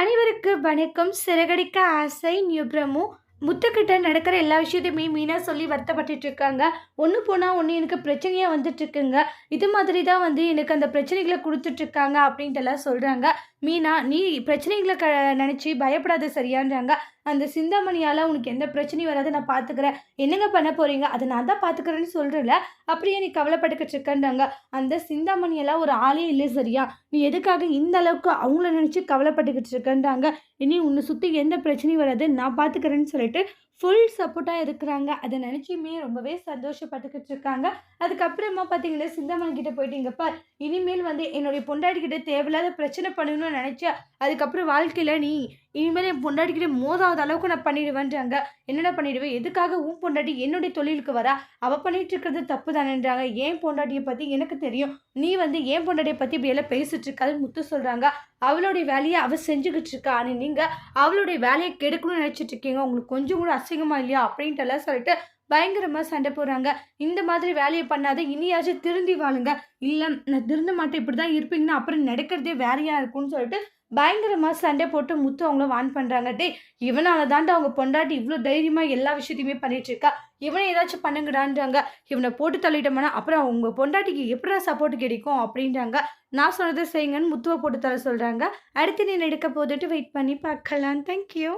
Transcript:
அனைவருக்கு வணக்கம். சிறகடிக்க ஆசை நியூப்ரமு முத்துக்கிட்ட நடக்கிற எல்லா விஷயத்தையுமே மீனாக சொல்லி வருத்தப்பட்டுட்டு இருக்காங்க ஒன்று போனால் ஒன்று எனக்கு பிரச்சனையாக வந்துட்டு இருக்குங்க இது மாதிரி தான் வந்து எனக்கு அந்த பிரச்சனைகளை கொடுத்துட்டு இருக்காங்க அப்படின்ட்டு எல்லாம் சொல்கிறாங்க மீனா நீ பிரச்சனைகளை க நினச்சி பயப்படாத சரியான்றாங்க. அந்த சிந்தாமணியால் உனக்கு எந்த பிரச்சனையும் வராது நான் பார்த்துக்கிறேன் என்னங்க பண்ண போகிறீங்க அதை நான் தான் பார்த்துக்கிறேன்னு சொல்கிறேன்ல அப்படியே நீ கவலைப்பட்டுக்கிட்டு இருக்கேன்றாங்க. அந்த சிந்தாமணியெல்லாம் ஒரு ஆளே இல்லை சரியா. நீ எதுக்காக இந்த அளவுக்கு அவங்கள நினச்சி கவலைப்பட்டுக்கிட்டு இருக்கேன்றாங்க? இனி உன்னை சுற்றி எந்த பிரச்சனையும் வராது. நான் பார்த்துக்கிறேன்னு சொல்லிட்டு ஃபுல் சப்போர்ட்டாக இருக்கிறாங்க. அதை நினச்சியுமே ரொம்பவே சந்தோஷப்பட்டுக்கிட்டு இருக்காங்க. அதுக்கப்புறமா பார்த்தீங்கன்னா சிந்தமன் கிட்ட போயிட்டீங்கப்பா இனிமேல் வந்து என்னுடைய பொண்டாட்டிக்கிட்ட தேவையில்லாத பிரச்சனை பண்ணணும்னு நினச்சா அதுக்கப்புறம் வாழ்க்கையில் நீ இனிமேல் என் பொண்டாட்டிக்கிட்ட மோதாத அளவுக்கு நான் பண்ணிடுவேன்றாங்க. என்னடா பண்ணிடுவேன் எதுக்காக உன் பொண்டாட்டி என்னுடைய தொழிலுக்கு வரா? அவள் பண்ணிட்டு இருக்கிறது தப்பு தானேன்றாங்க ஏன் பொண்டாட்டியை பற்றி எனக்கு தெரியும். நீ வந்து ஏன் பொண்டாட்டியை பற்றி இப்படி எல்லாம் பேசிட்டு இருக்காது முத்து சொல்கிறாங்க அவளுடைய வேலையை அவள் செஞ்சுக்கிட்டு இருக்கா ஆனால் நீங்கள் அவளுடைய வேலையை கெடுக்கணும்னு நினச்சிட்டு இருக்கீங்க உங்களுக்கு கொஞ்சம் கூட அசிங்கமாக இல்லையா? அப்படின்ட்டு எல்லாம் சொல்லிட்டு பயங்கரமாக சண்டை போடுறாங்க. இந்த மாதிரி வேலையை பண்ணாத இனியாச்சும் திருந்தி வாழுங்க. இல்லை நான் திருந்த மாட்டேன். இப்படி தான் இருப்பீங்கன்னா அப்புறம் நடக்கிறதே வேறையாக இருக்கும்னு சொல்லிட்டு பயங்கரமாக சண்டை போட்டு முத்து அவங்கள வான் பண்ணுறாங்க டே இவனால தாண்டா அவங்க பொண்டாட்டி இவ்வளோ தைரியமாக எல்லா விஷயத்தையுமே பண்ணிகிட்ருக்கா இவனை ஏதாச்சும் பண்ணுங்கடான்றாங்க. இவனை போட்டு தள்ளிட்டோம்னா அப்புறம் அவங்க பொண்டாட்டிக்கு எப்படா சப்போர்ட் கிடைக்கும் அப்படின்றாங்க. நான் சொன்னதை செய்யுங்கன்னு முத்துவை போட்டு தர சொல்கிறாங்க அடுத்து நீ எடுக்க போதுட்டு வெயிட் பண்ணி பார்க்கலாம். தேங்க்யூ